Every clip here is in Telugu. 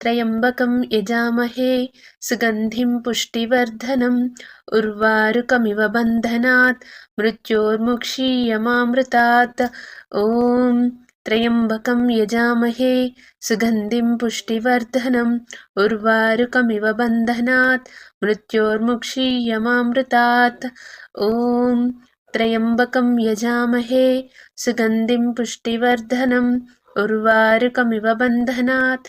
त्र्यम्बकं यजामहे, सुगन्धिं पुष्टिवर्धनम्, उर्वारुकमिव बन्धनात् मृत्योर्मुक्षीयमामृतात् ॐ त्र्यम्बकं यजामहे, सुगन्धिं पुष्टिवर्धनम्, उर्वारुकमिव बन्धनात् मृत्योर्मुक्षीयमामृतात् ॐ त्र्यम्बकं यजामहे, सुगन्धिं पुष्टिवर्धनम्, उर्वारुकमिव बन्धनात्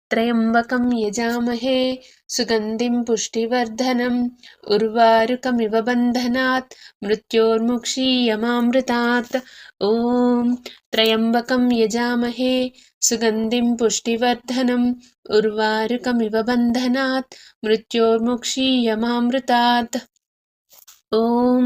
त्र्यम्बकं यजामहे, सुगन्धिं पुष्टिवर्धनम् उर्वारुकमिव बन्धनात् मृत्योर्मुक्षीयमामृतात् ॐ त्र्यम्बकं यजामहे, सुगन्धिं पुष्टिवर्धनम् उर्वारुकमिव बन्धनात् मृत्योर्मुक्षीयमामृतात् ॐ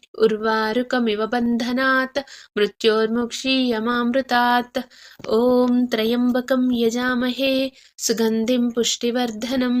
उर्वारुकमिव बन्धनात् मृत्योर्मुक्षीयमामृतात् ॐ त्र्यम्बकं यजामहे सुगन्धिं पुष्टिवर्धनम्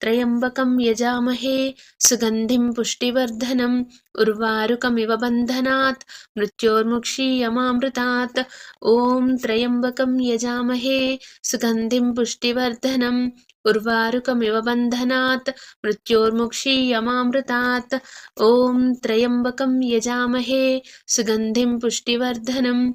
త్రయంబకం యజామహే సుగంధిం పుష్టివర్ధనం ఉర్వారుకమివ బంధనాత్ మృత్యోర్ముక్షీయమామృతాత్ ఓం త్రయంబకం యజామహే సుగంధిం పుష్టివర్ధనం ఉర్వారుకమివ బంధనాత్ మృత్యోర్ముక్షీయమామృతాత్ ఓం త్రయంబకం యజామహే సుగంధిం పుష్టివర్ధనం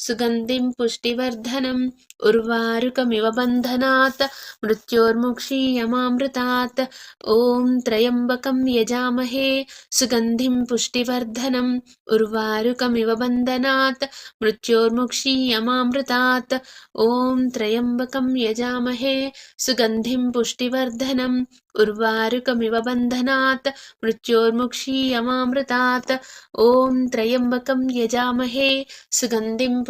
సుగంధిం పుష్టివర్ధనం ఉర్వారుకమివ బంధనాత్ మృత్యోర్ముక్షీయమామృతాత్ ఓం త్రయంబకం యజామహే సుగంధిం పుష్టివర్ధనం ఉర్వారుకమివ బంధనాత్ మృత్యోర్ముక్షీయమామృతాత్ ఓం త్రయంబకం యజామహే సుగంధిం పుష్టివర్ధనం ఉర్వారుకమివ బంధనాత్ మృత్యోర్ముక్షీయమామృతాత్ ఓం త్రయంబకం యజామహే సుగంధిం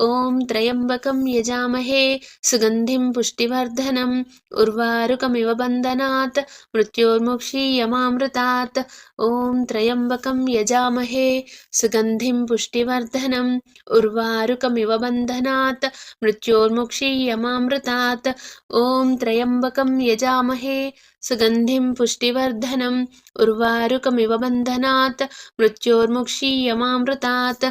ఓం త్రయంబకం యజామహే సుగంధిం పుష్టివర్ధనం ఉర్వారుకమివ బంధనాత్ మృత్యోర్ముక్షీయమామృతాత్ ఓం త్రయంబకం యజామహే సుగంధిం పుష్టివర్ధనం ఉర్వారుకమివ బంధనాత్ మృత్యోర్ముక్షీయమామృతాత్ ఓం త్రయంబకం యజామహే सुगन्धिं पुष्टिवर्धनम् उर्वारुकमिव बन्धनात् मृत्योर्मुक्षीयमामृतात्।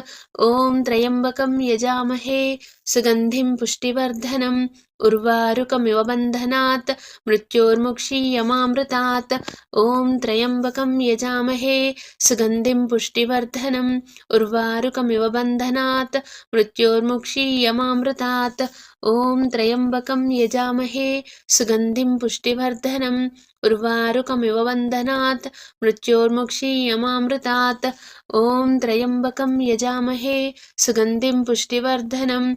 ॐ त्र्यम्बकं यजामहे। సుగంధిం పుష్టివర్ధనం ఉర్వారుకమివ బంధనాత్ మృత్యోర్ముక్షీయమామృతాత్ ఓం త్రయంబకం యజామహే సుగంధిం పుష్టివర్ధనం ఉర్వారుకమివ బంధనాత్ మృత్యోర్ముక్షీయమామృతాత్ ఓం త్రయంబకం యజామహే సుగంధిం పుష్టివర్ధనం ఉర్వారుకమివ వందనాత్ మృత్యోర్ముక్షీయమామృతాత్ ఓం త్రయంబకం యజామహే సుగంధిం పుష్టివర్ధనం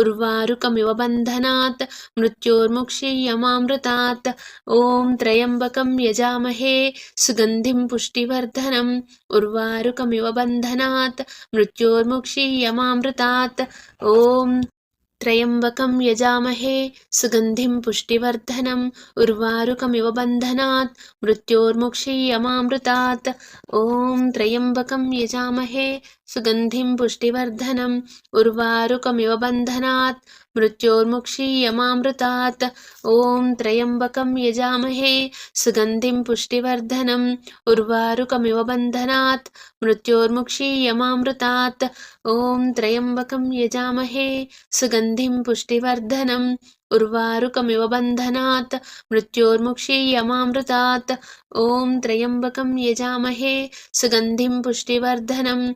उर्वारुकमिव बन्धनात् मृत्योर्मुक्षीयमामृतात् ॐ त्र्यम्बकं यजामहे सुगन्धिं पुष्टिवर्धनम् उर्वारुकमिव बन्धनात् मृत्योर्मुक्षीयमामृतात् ॐ त्र्यम्बकं यजामहे सुगन्धिं पुष्टिवर्धनम् उर्वारुकमिव बन्धनात् मृत्योर्मुक्षीयमामृतात् ॐ त्र्यम्बकं यजामहे సుగంధిం పుష్టివర్ధనం ఉర్వారుకమివ బంధనాత్ మృత్యోర్ముక్షీయమామృతాత్ ఓం త్రయంబకం యజామహే సుగంధిం పుష్టివర్ధనం ఉర్వారుకమివ బంధనాత్ మృత్యోర్ముక్షీయమామృతాత్ ఓం త్రయంబకం యజామహే సుగంధిం పుష్టివర్ధనం ఉర్వారుకమివ బంధనాత్ మృత్యోర్ముక్షీయమామృతాత్ ఓం త్రయంబకం యజామహే సుగంధిం పుష్టివర్ధనం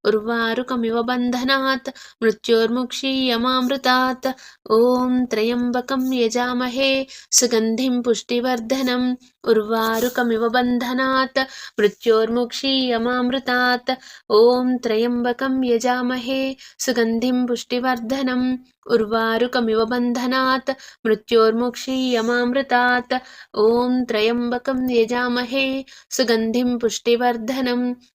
उर्वारुकमिव बन्धनात् मृत्योर्मुक्षीयमामृतात् ॐ त्र्यम्बकं यजामहे सुगन्धिं पुष्टिवर्धनम् उर्वारुकमिव बन्धनात् मृत्योर्मुक्षीयमामृतात् ॐ त्र्यम्बकं यजामहे सुगन्धिं पुष्टिवर्धनम् उर्वारुकमिव बन्धनात् मृत्योर्मुक्षीयमामृतात् ॐ त्र्यम्बकं यजामहे सुगन्धिं पुष्टिवर्धनम्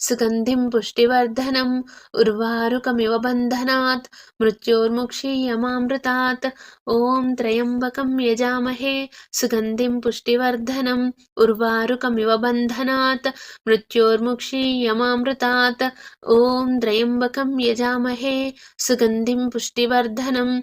సుగంధిం పుష్టివర్ధనం ఉర్వారుకమివ బంధనాత్ మృత్యోర్ముక్షీయమామృతాత్ ఓం త్రయంబకం యజామహే సుగంధిం పుష్టివర్ధనం ఉర్వారుకమివ బంధనాత్ మృత్యోర్ముక్షీయమామృతాత్ ఓం త్రయంబకం యజామహే సుగంధిం పుష్టివర్ధనం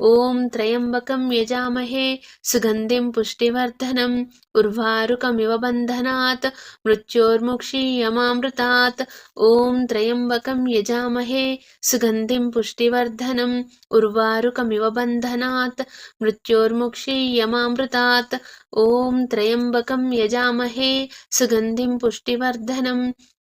ఓం త్రయంబకం యజామహే సుగంధిం పుష్టివర్ధనం ఉర్వారుకమివ బంధనాత్ మృత్యోర్ముక్షీయమామృతాత్ ఓం త్రయంబకం యజామహే సుగంధిం పుష్టివర్ధనం ఉర్వారుకమివ బంధనాత్ మృత్యోర్ముక్షీయమామృతాత్ ఓం త్రయంబకం యజామహే సుగంధిం పుష్టివర్ధనం